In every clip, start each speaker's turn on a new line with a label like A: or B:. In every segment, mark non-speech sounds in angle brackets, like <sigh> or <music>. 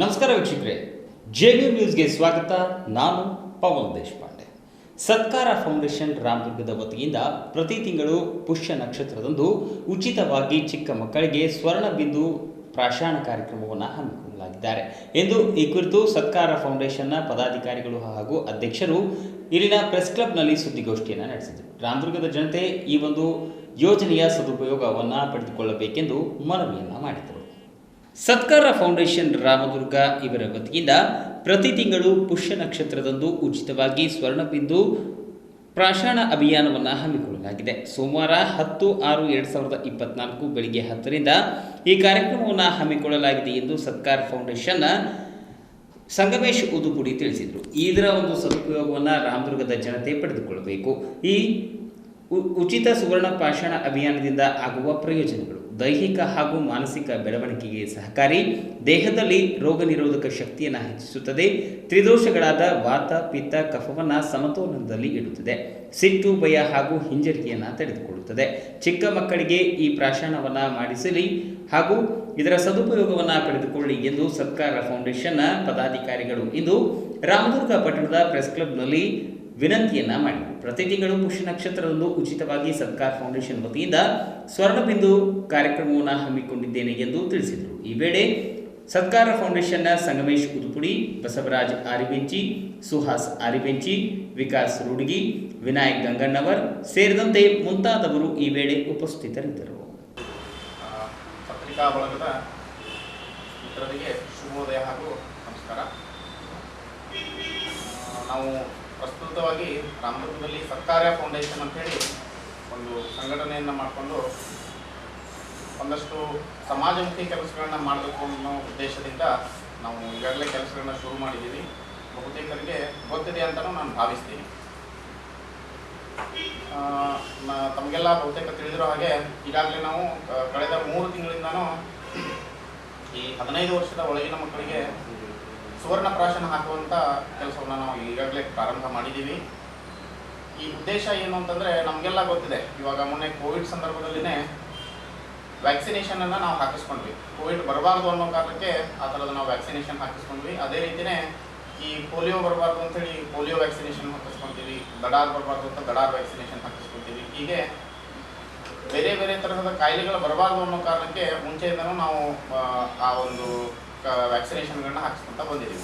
A: ನಮಸ್ಕಾರ ವೀಕ್ಷಕರೇ. ಜೆವಿ ನ್ಯೂಸ್ಗೆ ಸ್ವಾಗತ. ನಾನು ಪವನ್ ದೇಶಪಾಂಡೆ. ಸತ್ಕಾರ ಫೌಂಡೇಶನ್ ರಾಮದುರ್ಗದ ವತಿಯಿಂದ ಪ್ರತಿ ತಿಂಗಳು ಪುಷ್ಯ ನಕ್ಷತ್ರದಂದು ಉಚಿತವಾಗಿ ಚಿಕ್ಕ ಮಕ್ಕಳಿಗೆ ಸ್ವರ್ಣ ಬಿಂದು ಪ್ರಾಶಾನ ಕಾರ್ಯಕ್ರಮವನ್ನು ಹಮ್ಮಿಕೊಳ್ಳಲಾಗಿದ್ದಾರೆ. ಎಂದು ಈ ಕುರಿತು ಸತ್ಕಾರ ಫೌಂಡೇಶನ್ನ ಪದಾಧಿಕಾರಿಗಳು ಹಾಗೂ ಅಧ್ಯಕ್ಷರು ಇಲ್ಲಿನ ಪ್ರೆಸ್ ಕ್ಲಬ್ನಲ್ಲಿ ಸುದ್ದಿಗೋಷ್ಠಿಯನ್ನು ನಡೆಸಿದರು. ರಾಮದುರ್ಗದ ಜನತೆ ಈ ಒಂದು ಯೋಜನೆಯ ಸದುಪಯೋಗವನ್ನು ಪಡೆದುಕೊಳ್ಳಬೇಕೆಂದು ಮನವಿಯನ್ನು ಮಾಡಿದರು. ಸತ್ಕಾರ ಫೌಂಡೇಶನ್ ರಾಮದುರ್ಗ ಇವರ ವತಿಯಿಂದ ಪ್ರತಿ ತಿಂಗಳು ಪುಷ್ಯ ನಕ್ಷತ್ರದಂದು ಉಚಿತವಾಗಿ ಸ್ವರ್ಣಬಿಂದು ಪ್ರಾಶಾಣ ಅಭಿಯಾನವನ್ನು ಹಮ್ಮಿಕೊಳ್ಳಲಾಗಿದೆ. ಸೋಮವಾರ ಹತ್ತು ಆರು ಎರಡು ಸಾವಿರದ ಇಪ್ಪತ್ನಾಲ್ಕು ಬೆಳಿಗ್ಗೆ ಹತ್ತರಿಂದ ಈ ಕಾರ್ಯಕ್ರಮವನ್ನು ಹಮ್ಮಿಕೊಳ್ಳಲಾಗಿದೆ ಎಂದು ಸತ್ಕಾರ ಫೌಂಡೇಶನ್ನ ಸಂಗಮೇಶ್ ಉದುಪುಡಿ ತಿಳಿಸಿದರು. ಇದರ ಒಂದು ಸದುಪಯೋಗವನ್ನು ರಾಮದುರ್ಗದ ಜನತೆ ಪಡೆದುಕೊಳ್ಳಬೇಕು. ಈ ಉಚಿತ ಸುವರ್ಣ ಪಾಷಾಣ ಅಭಿಯಾನದಿಂದ ಆಗುವ ಪ್ರಯೋಜನಗಳು ದೈಹಿಕ ಹಾಗೂ ಮಾನಸಿಕ ಬೆಳವಣಿಗೆಗೆ ಸಹಕಾರಿ, ದೇಹದಲ್ಲಿ ರೋಗ ನಿರೋಧಕ ಶಕ್ತಿಯನ್ನು ಹೆಚ್ಚಿಸುತ್ತದೆ. ತ್ರಿದೋಷಗಳಾದ ವಾತ, ಪಿತ್ತ, ಕಫವನ್ನು ಸಮತೋಲನದಲ್ಲಿ ಇಡುತ್ತದೆ. ಸಿಟ್ಟು, ಭಯ ಹಾಗೂ ಹಿಂಜರಿಕೆಯನ್ನು ತಡೆದುಕೊಳ್ಳುತ್ತದೆ. ಚಿಕ್ಕ ಮಕ್ಕಳಿಗೆ ಈ ಪ್ರಾಶಾಣವನ್ನು ಮಾಡಿಸಲಿ ಹಾಗೂ ಇದರ ಸದುಪಯೋಗವನ್ನು ಪಡೆದುಕೊಳ್ಳಿ ಎಂದು ಸರ್ಕಾರ ಫೌಂಡೇಶನ್ನ ಪದಾಧಿಕಾರಿಗಳು ಇಂದು ರಾಮದುರ್ಗ ಪಟ್ಟಣದ ಪ್ರೆಸ್ ಕ್ಲಬ್ನಲ್ಲಿ ವಿನಂತಿಯನ್ನ ಮಾಡಿದರು ಪ್ರತಿ ತಿಂಗಳು ಪುಷ್ಯ ನಕ್ಷತ್ರದಂದು ಉಚಿತವಾಗಿ ಸರ್ಕಾರ ಫೌಂಡೇಶನ್ ವತಿಯಿಂದ ಸ್ವರ್ಣಬಿಂದು ಕಾರ್ಯಕ್ರಮವನ್ನು ಹಮ್ಮಿಕೊಂಡಿದ್ದೇನೆ ಎಂದು ತಿಳಿಸಿದರು. ಈ ವೇಳೆ ಸತ್ಕಾರ ಫೌಂಡೇಶನ್ನ ಸಂಗಮೇಶ್ ಉದುಪುಡಿ ಬಸವರಾಜ್ ಆರಿಬೆಂಚಿ, ಸುಹಾಸ್ ಆರಿಬೆಂಚಿ, ವಿಕಾಸ್ ರೂಡ್ಗಿ, ವಿನಾಯಕ್ ಗಂಗಣ್ಣವರ್ ಸೇರಿದಂತೆ ಮುಂತಾದವರು ಈ ವೇಳೆ ಉಪಸ್ಥಿತರಿದ್ದರು.
B: ಪತ್ರಿಕಾ ಬಳಗದ ಮಿತ್ರರಿಗೆ ಶುಭೋದಯ ಹಾಗೂ ನಮಸ್ಕಾರ. ನಾವು ಪ್ರಸ್ತುತವಾಗಿ ರಾಮದುರ್ಗದಲ್ಲಿ ಸರ್ಕಾರ ಫೌಂಡೇಶನ್ ಅಂತೇಳಿ ಒಂದು ಸಂಘಟನೆಯನ್ನು ಮಾಡಿಕೊಂಡು ಒಂದಷ್ಟು ಸಮಾಜಮುಖಿ ಕೆಲಸಗಳನ್ನ ಮಾಡಬೇಕು ಅನ್ನೋ ಉದ್ದೇಶದಿಂದ ನಾವು ಈಗಾಗಲೇ ಕೆಲಸಗಳನ್ನ ಶುರು ಮಾಡಿದ್ದೀವಿ. ಬಹುತೇಕರಿಗೆ ಗೊತ್ತಿದೆ ಅಂತಲೂ ನಾನು ಭಾವಿಸ್ತೀನಿ. ತಮಗೆಲ್ಲ ಬಹುತೇಕ ತಿಳಿದಿರೋ ಹಾಗೆ ಈಗಾಗಲೇ ನಾವು ಕಳೆದ ಮೂರು ತಿಂಗಳಿಂದನೂ ಈ ಹದಿನೈದು ವರ್ಷದ ಒಳಗಿನ ಮಕ್ಕಳಿಗೆ ಸುವರ್ಣ ಪ್ರಾಶನ ಹಾಕುವಂಥ ಕೆಲಸವನ್ನು ನಾವು ಈಗಾಗಲೇ ಪ್ರಾರಂಭ ಮಾಡಿದ್ದೀವಿ ಈ ಉದ್ದೇಶ ಏನು ಅಂತಂದರೆ ನಮಗೆಲ್ಲ ಗೊತ್ತಿದೆ. ಇವಾಗ ಮೊನ್ನೆ ಕೋವಿಡ್ ಸಂದರ್ಭದಲ್ಲಿನೇ ವ್ಯಾಕ್ಸಿನೇಷನನ್ನು ನಾವು ಹಾಕಿಸ್ಕೊಂಡ್ವಿ. ಕೋವಿಡ್ ಬರಬಾರ್ದು ಅನ್ನೋ ಕಾರಣಕ್ಕೆ ಆ ಥರದ ನಾವು ವ್ಯಾಕ್ಸಿನೇಷನ್ ಹಾಕಿಸ್ಕೊಂಡ್ವಿ. ಅದೇ ರೀತಿಯೇ ಈ ಪೋಲಿಯೋ ಬರಬಾರ್ದು ಅಂತೇಳಿ ಪೋಲಿಯೋ ವ್ಯಾಕ್ಸಿನೇಷನ್ ಹಾಕಿಸ್ಕೊಂತೀವಿ ದಡಾರ್ ಬರಬಾರ್ದು ಅಂತ ದಡಾರ್ ವ್ಯಾಕ್ಸಿನೇಷನ್ ಹಾಕಿಸ್ಕೊತೀವಿ. ಹೀಗೆ ಬೇರೆ ಬೇರೆ ತರಹದ ಕಾಯಿಲೆಗಳು ಬರಬಾರ್ದು ಅನ್ನೋ ಕಾರಣಕ್ಕೆ ಮುಂಚೆಯಿಂದನೂ ನಾವು ಆ ಒಂದು ವ್ಯಾಕ್ಸಿನೇಷನ್ಗಳನ್ನ ಹಾಕಿಸ್ಕೊಂತ ಬಂದಿದ್ದೀವಿ.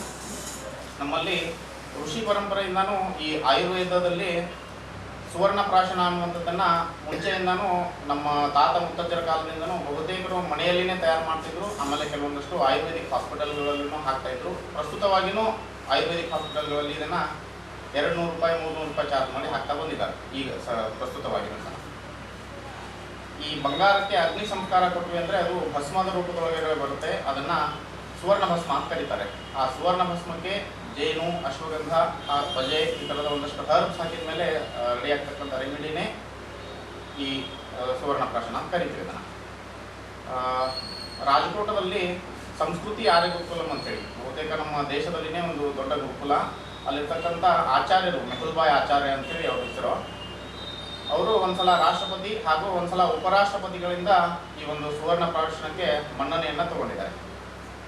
B: ನಮ್ಮಲ್ಲಿ ಋಷಿ ಪರಂಪರೆಯಿಂದನೂ ಈ ಆಯುರ್ವೇದದಲ್ಲಿ ಸುವರ್ಣ ಪ್ರಾಶನ ಅನ್ನುವಂಥದ್ದನ್ನ ಮುಂಚೆಯಿಂದನೂ ನಮ್ಮ ತಾತ ಮುತ್ತಜ್ಜರ ಕಾಲದಿಂದನೂ ಬಹುತೇಕರು ಮನೆಯಲ್ಲಿನೇ ತಯಾರು ಮಾಡ್ತಿದ್ರು. ಆಮೇಲೆ ಕೆಲವೊಂದಷ್ಟು ಆಯುರ್ವೇದಿಕ್ ಹಾಸ್ಪಿಟಲ್ಗಳಲ್ಲೂ ಹಾಕ್ತಾ ಇದ್ರು. ಪ್ರಸ್ತುತವಾಗಿನೂ ಆಯುರ್ವೇದಿಕ್ ಹಾಸ್ಪಿಟಲ್ಗಳಲ್ಲಿ ಇದನ್ನ ಎರಡು ನೂರು ರೂಪಾಯಿ ಮೂರು ನೂರು ರೂಪಾಯಿ ಚಾರ್ಜ್ ಮಾಡಿ ಹಾಕ್ತಾ ಬಂದಿದ್ದಾರೆ. ಈಗ ಸ, ಪ್ರಸ್ತುತವಾಗಿನೂ ಸಹ. ಈ ಬಂಗಾರಕ್ಕೆ ಅಗ್ನಿ ಸಂಸ್ಕಾರ ಕೊಟ್ವಿ ಅಂದ್ರೆ ಅದು ಭಸ್ಮದ ರೂಪದೊಳಗೆ ಬರುತ್ತೆ. ಅದನ್ನ ಸುವರ್ಣ ಭಸ್ಮ ಅಂತ ಕರೀತಾರೆ ಆ ಸುವರ್ಣ ಭಸ್ಮಕ್ಕೆ ಜೇನು, ಅಶ್ವಗಂಧ, ಆ ಬಜೆ ಈ ಥರದ ಒಂದಷ್ಟು ಹರ್ಬ್ಸ್ ಹಾಕಿದ ಮೇಲೆ ರೆಡಿ ಆಗ್ತಕ್ಕಂಥ ರೆಮಿಡಿನೇ ಈ ಸುವರ್ಣ ಪ್ರಾಶನ ಅಂತ ಕರಿತೀವಿ ಅದನ್ನು ರಾಜಕೋಟದಲ್ಲಿ ಸಂಸ್ಕೃತಿ ಆರ್ಯ ಗುರುಕುಲಂ ಅಂತೇಳಿ ಬಹುತೇಕ ನಮ್ಮ ದೇಶದಲ್ಲಿನೇ ಒಂದು ದೊಡ್ಡ ಗುರುಕುಲ ಅಲ್ಲಿರ್ತಕ್ಕಂಥ ಆಚಾರ್ಯರು ಮೆಹುಲ್ಬಾಯ್ ಆಚಾರ್ಯ ಅಂತೇಳಿ ಅವ್ರ ಹೆಸರು. ಅವರು ಒಂದ್ಸಲ ರಾಷ್ಟ್ರಪತಿ ಹಾಗೂ ಒಂದ್ಸಲ ಉಪರಾಷ್ಟ್ರಪತಿಗಳಿಂದ ಈ ಒಂದು ಸುವರ್ಣ ಪ್ರಾಶನಕ್ಕೆ ಮನ್ನಣೆಯನ್ನ ತಗೊಂಡಿದ್ದಾರೆ.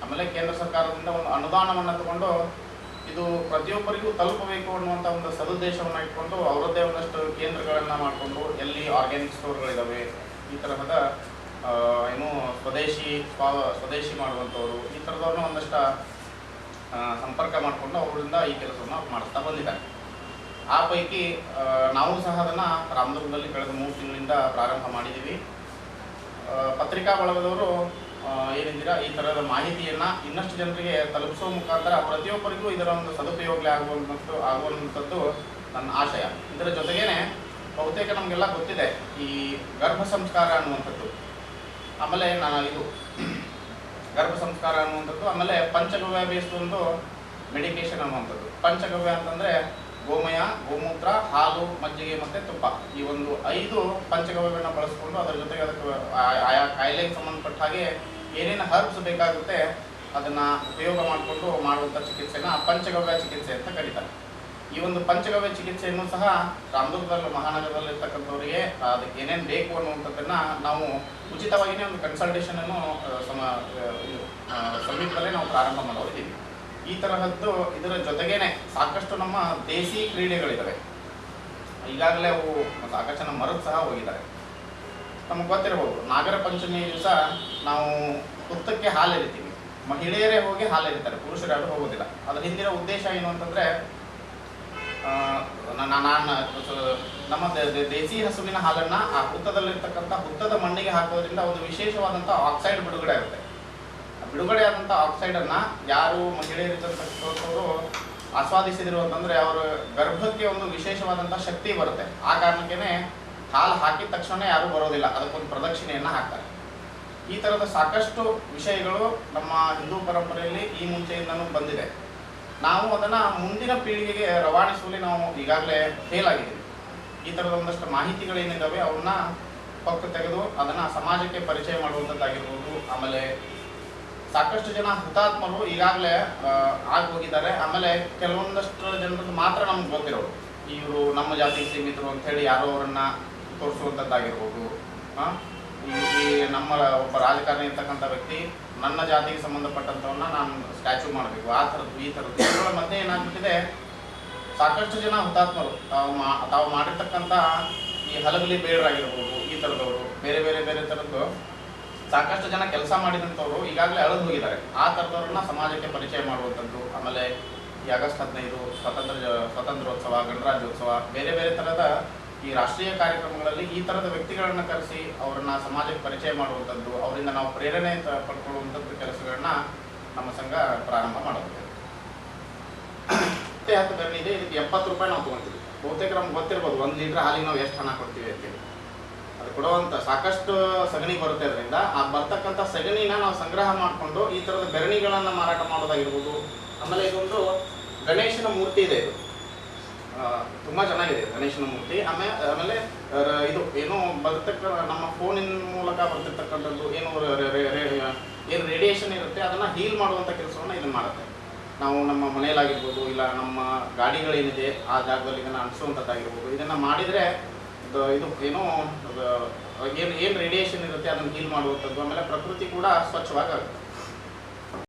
B: ಆಮೇಲೆ ಕೇಂದ್ರ ಸರ್ಕಾರದಿಂದ ಒಂದು ಅನುದಾನವನ್ನು ತಗೊಂಡು ಇದು ಪ್ರತಿಯೊಬ್ಬರಿಗೂ ತಲುಪಬೇಕು ಅನ್ನುವಂಥ ಒಂದು ಸದುದ್ದೇಶವನ್ನು ಇಟ್ಕೊಂಡು ಅವರದ್ದೇ ಒಂದಷ್ಟು ಕೇಂದ್ರಗಳನ್ನು ಮಾಡಿಕೊಂಡು ಎಲ್ಲಿ ಆರ್ಗ್ಯಾನಿಕ್ ಸ್ಟೋರ್ಗಳಿದ್ದಾವೆ ಈ ತರಹದ ಏನು ಸ್ವದೇಶಿ ಸ್ವ, ಸ್ವದೇಶಿ ಮಾಡುವಂಥವ್ರು, ಈ ಥರದವ್ರನ್ನ ಒಂದಷ್ಟು ಸಂಪರ್ಕ ಮಾಡಿಕೊಂಡು ಅವರಿಂದ ಈ ಕೆಲಸವನ್ನು ಮಾಡ್ತಾ ಬಂದಿದ್ದಾರೆ. ಆ ಪೈಕಿ ನಾವು ಸಹ ಅದನ್ನು ರಾಮದುರ್ಗದಲ್ಲಿ ಕಳೆದ ಮೂರು ತಿಂಗಳಿಂದ ಪ್ರಾರಂಭ ಮಾಡಿದ್ದೀವಿ ಪತ್ರಿಕಾ ಬಳಗದವರು ಏನಿದ್ದೀರಾ ಈ ಥರದ ಮಾಹಿತಿಯನ್ನು ಇನ್ನಷ್ಟು ಜನರಿಗೆ ತಲುಪಿಸೋ ಮುಖಾಂತರ ಪ್ರತಿಯೊಬ್ಬರಿಗೂ ಇದರ ಒಂದು ಸದುಪಯೋಗ ಆಗುವಂಥದ್ದು ಆಗುವಂಥದ್ದು ನನ್ನ ಆಶಯ. ಇದರ ಜೊತೆಗೇನೆ ಬಹುತೇಕ ನಮಗೆಲ್ಲ ಗೊತ್ತಿದೆ ಈ ಗರ್ಭ ಸಂಸ್ಕಾರ ಅನ್ನುವಂಥದ್ದು. ಆಮೇಲೆ ನಾನು ಇದು <clears throat> ಗರ್ಭ ಸಂಸ್ಕಾರ ಅನ್ನುವಂಥದ್ದು, ಆಮೇಲೆ ಪಂಚಗವ್ಯ ಒಂದು ಮೆಡಿಕೇಶನ್ ಅನ್ನುವಂಥದ್ದು. ಪಂಚಗವ್ಯ ಅಂತಂದ್ರೆ ಗೋಮಯ, ಗೋಮೂತ್ರ, ಹಾಲು, ಮಜ್ಜಿಗೆ ಮತ್ತೆ ತುಪ್ಪ. ಈ ಒಂದು ಐದು ಪಂಚಗವ್ಯಗಳನ್ನ ಬಳಸ್ಕೊಂಡು ಅದರ ಜೊತೆಗೆ ಅದಕ್ಕೆ ಆಯಾ ಕಾಯಿಲೆಗೆ ಸಂಬಂಧಪಟ್ಟ ಹಾಗೆ ಏನೇನು ಹರ್ಬ್ಸ್ ಬೇಕಾಗುತ್ತೆ ಅದನ್ನ ಉಪಯೋಗ ಮಾಡಿಕೊಂಡು ಮಾಡುವಂಥ ಚಿಕಿತ್ಸೆನ ಪಂಚಗವ್ಯ ಚಿಕಿತ್ಸೆ ಅಂತ ಕರೀತಾರೆ. ಈ ಒಂದು ಪಂಚಗವ್ಯ ಚಿಕಿತ್ಸೆಯನ್ನು ಸಹ ರಾಮದುರ್ಗದಲ್ಲಿ ಮಹಾನಗರದಲ್ಲಿ ಇರ್ತಕ್ಕಂಥವರಿಗೆ ಅದಕ್ಕೆ ಏನೇನು ಬೇಕು ಅನ್ನುವಂಥದ್ದನ್ನ ನಾವು ಉಚಿತವಾಗಿಯೇ ಒಂದು ಕನ್ಸಲ್ಟೇಷನ್ ಅನ್ನು ಸಮ ಸಮೀಪದಲ್ಲೇ ನಾವು ಪ್ರಾರಂಭ ಮಾಡೋದಿದ್ದೀವಿ ಈ ತರಹದ್ದು ಇದರ ಜೊತೆಗೇನೆ ಸಾಕಷ್ಟು ನಮ್ಮ ದೇಸಿ ಕ್ರೀಡೆಗಳಿದ್ದಾವೆ ಈಗಾಗಲೇ ಅವು ಸಾಕಷ್ಟು ನಮ್ಮ ಸಹ ಹೋಗಿದ್ದಾರೆ. ನಮಗೆ ಗೊತ್ತಿರಬಹುದು ನಾಗರ ಪಂಚಮಿ ದಿವಸ ನಾವು ಹುತ್ತಕ್ಕೆ ಹಾಲೆರಿತೀವಿ ಮಹಿಳೆಯರೇ ಹೋಗಿ ಹಾಲೆರಿತಾರೆ ಪುರುಷರು ಯಾರು ಹೋಗೋದಿಲ್ಲ. ಅದ್ರ ಹಿಂದಿನ ಉದ್ದೇಶ ಏನು ಅಂತಂದ್ರೆ ನಾನು ನಮ್ಮ ದೇಸಿ ಹಸುವಿನ ಹಾಲನ್ನ ಆ ಹುತ್ತದಲ್ಲಿರ್ತಕ್ಕಂಥ ಹುತ್ತದ ಮಣ್ಣಿಗೆ ಹಾಕೋದ್ರಿಂದ ಒಂದು ವಿಶೇಷವಾದಂಥ ಆಕ್ಸೈಡ್ ಬಿಡುಗಡೆ ಆಗುತ್ತೆ. ಆ ಬಿಡುಗಡೆ ಆದಂಥ ಆಕ್ಸೈಡ್ ಅನ್ನ ಯಾರು ಮಹಿಳೆಯರಿದ್ದಂಥವರು ಆಸ್ವಾದಿಸಿದ್ರು ಅಂತಂದರೆ ಅವರ ಗರ್ಭಕ್ಕೆ ಒಂದು ವಿಶೇಷವಾದಂಥ ಶಕ್ತಿ ಬರುತ್ತೆ. ಆ ಕಾರಣಕ್ಕೇನೆ ಹಾಲು ಹಾಕಿದ ತಕ್ಷಣ ಯಾರು ಬರೋದಿಲ್ಲ. ಅದಕ್ಕೊಂದು ಪ್ರದಕ್ಷಿಣೆಯನ್ನ ಹಾಕ್ತಾರೆ. ಈ ತರದ ಸಾಕಷ್ಟು ವಿಷಯಗಳು ನಮ್ಮ ಹಿಂದೂ ಪರಂಪರೆಯಲ್ಲಿ ಈ ಮುಂಚೆಯಿಂದನೂ ಬಂದಿದೆ. ನಾವು ಅದನ್ನ ಮುಂದಿನ ಪೀಳಿಗೆಗೆ ರವಾನಿಸುವಲ್ಲಿ ನಾವು ಈಗಾಗಲೇ ಫೇಲ್ ಆಗಿದ್ದೀವಿ. ಈ ತರದ ಒಂದಷ್ಟು ಮಾಹಿತಿಗಳೇನಿದ್ದಾವೆ ಅವನ್ನ ಪಕ್ಕ ತೆಗೆದು ಅದನ್ನ ಸಮಾಜಕ್ಕೆ ಪರಿಚಯ ಮಾಡುವಂಥದ್ದಾಗಿರ್ಬೋದು, ಆಮೇಲೆ ಸಾಕಷ್ಟು ಜನ ಹುತಾತ್ಮರು ಈಗಾಗಲೇ ಆಗಿ ಹೋಗಿದ್ದಾರೆ ಆಮೇಲೆ ಕೆಲವೊಂದಷ್ಟು ಜನರದ್ದು ಮಾತ್ರ ನಮ್ಗೆ ಗೊತ್ತಿರೋದು. ಇವರು ನಮ್ಮ ಜಾತಿಗೆ ಸೀಮಿತರು ಅಂತ ಹೇಳಿ ಯಾರೋ ಅವರನ್ನ ತೋರಿಸುವಂಥದ್ದಾಗಿರ್ಬೋದು ಈ ನಮ್ಮ ಒಬ್ಬ ರಾಜಕಾರಣಿ ಇರ್ತಕ್ಕಂಥ ವ್ಯಕ್ತಿ ನನ್ನ ಜಾತಿಗೆ ಸಂಬಂಧಪಟ್ಟಂಥವನ್ನ ನಾನು ಸ್ಟ್ಯಾಚ್ಯೂ ಮಾಡಬೇಕು. ಆ ಥರದ್ದು, ಈ ಥರದ್ದು. ಇವುಗಳ ಮಧ್ಯೆ ಏನಾಗ್ಬಿಟ್ಟಿದೆ, ಸಾಕಷ್ಟು ಜನ ಹುತಾತ್ಮರು, ತಾವು ಮಾ, ತಾವು ಮಾಡಿರ್ತಕ್ಕಂಥ ಈ ಹಲಗಲಿ ಬೇಡರಾಗಿರ್ಬೋದು, ಈ ಥರದವರು, ಬೇರೆ ಬೇರೆ ಬೇರೆ ಥರದ್ದು ಸಾಕಷ್ಟು ಜನ ಕೆಲಸ ಮಾಡಿದಂಥವ್ರು ಈಗಾಗಲೇ ಅಳದು ಹೋಗಿದ್ದಾರೆ. ಆ ಥರದವ್ರನ್ನ ಸಮಾಜಕ್ಕೆ ಪರಿಚಯ ಮಾಡುವಂಥದ್ದು, ಆಮೇಲೆ ಈ ಆಗಸ್ಟ್ ಹದಿನೈದು ಸ್ವಾತಂತ್ರ್ಯ ಸ್ವಾತಂತ್ರ್ಯೋತ್ಸವ, ಗಣರಾಜ್ಯೋತ್ಸವ, ಬೇರೆ ಬೇರೆ ಥರದ ಈ ರಾಷ್ಟ್ರೀಯ ಕಾರ್ಯಕ್ರಮಗಳಲ್ಲಿ ಈ ಥರದ ವ್ಯಕ್ತಿಗಳನ್ನ ಕರೆಸಿ ಅವರನ್ನು ಸಮಾಜಕ್ಕೆ ಪರಿಚಯ ಮಾಡುವಂಥದ್ದು, ಅವರಿಂದ ನಾವು ಪ್ರೇರಣೆ ಪಡ್ಕೊಳ್ಳುವಂಥದ್ದು ಕೆಲಸಗಳನ್ನ ನಮ್ಮ ಸಂಘ ಪ್ರಾರಂಭ ಮತ್ತೆ ಹತ್ತು ಇದೆ ಇದಕ್ಕೆ ಎಪ್ಪತ್ತು ರೂಪಾಯಿ ನಾವು ತೊಗೊತೀವಿ ಬಹುತೇಕ ನಮ್ಗೆ ಗೊತ್ತಿರ್ಬೋದು, ಒಂದು ಲೀಟ್ರ್ ಹಾಲಿಗೆ ನಾವು ಎಷ್ಟು ಹಣ ಕೊಡ್ತೀವಿ ಅಂತೇಳಿ. ಅದು ಕೊಡುವಂಥ ಸಾಕಷ್ಟು ಸಗಣಿ ಬರುತ್ತೆ ಅದರಿಂದ. ಆ ಬರ್ತಕ್ಕಂಥ ಸಗಣಿನ ನಾವು ಸಂಗ್ರಹ ಮಾಡಿಕೊಂಡು ಈ ಥರದ ಬೆರಣಿಗಳನ್ನು ಮಾರಾಟ ಮಾಡೋದಾಗಿರ್ಬೋದು. ಆಮೇಲೆ ಇದೊಂದು ಗಣೇಶನ ಮೂರ್ತಿ ಇದೆ ಇದು. ತುಂಬ ಚೆನ್ನಾಗಿದೆ ಗಣೇಶನ ಮೂರ್ತಿ. ಆಮೇಲೆ ಆಮೇಲೆ ಇದು ಏನು ಬರ್ತಕ್ಕ, ನಮ್ಮ ಫೋನಿನ ಮೂಲಕ ಬರ್ತಿರ್ತಕ್ಕಂಥದ್ದು ಏನು ಏನು ರೇಡಿಯೇಷನ್ ಇರುತ್ತೆ, ಅದನ್ನ ಹೀಲ್ ಮಾಡುವಂಥ ಕೆಲಸವನ್ನು ಇದನ್ನ ಮಾಡುತ್ತೆ. ನಾವು ನಮ್ಮ ಮನೆಯಲ್ಲಾಗಿರ್ಬೋದು, ಇಲ್ಲ ನಮ್ಮ ಗಾಡಿಗಳೇನಿದೆ, ಆ ಜಾಗದಲ್ಲಿ ಇದನ್ನು ಅನಿಸುವಂಥದ್ದಾಗಿರ್ಬೋದು ಇದನ್ನ ಮಾಡಿದ್ರೆ ಇದು ಏನೋ ಏನು ಏನು ರೇಡಿಯೇಷನ್ ಇರುತ್ತೆ ಅದನ್ನು ಹೀಲ್ ಮಾಡುವಂಥದ್ದು ಆಮೇಲೆ ಪ್ರಕೃತಿ ಕೂಡ ಸ್ವಚ್ಛವಾಗಿ ಆಗುತ್ತೆ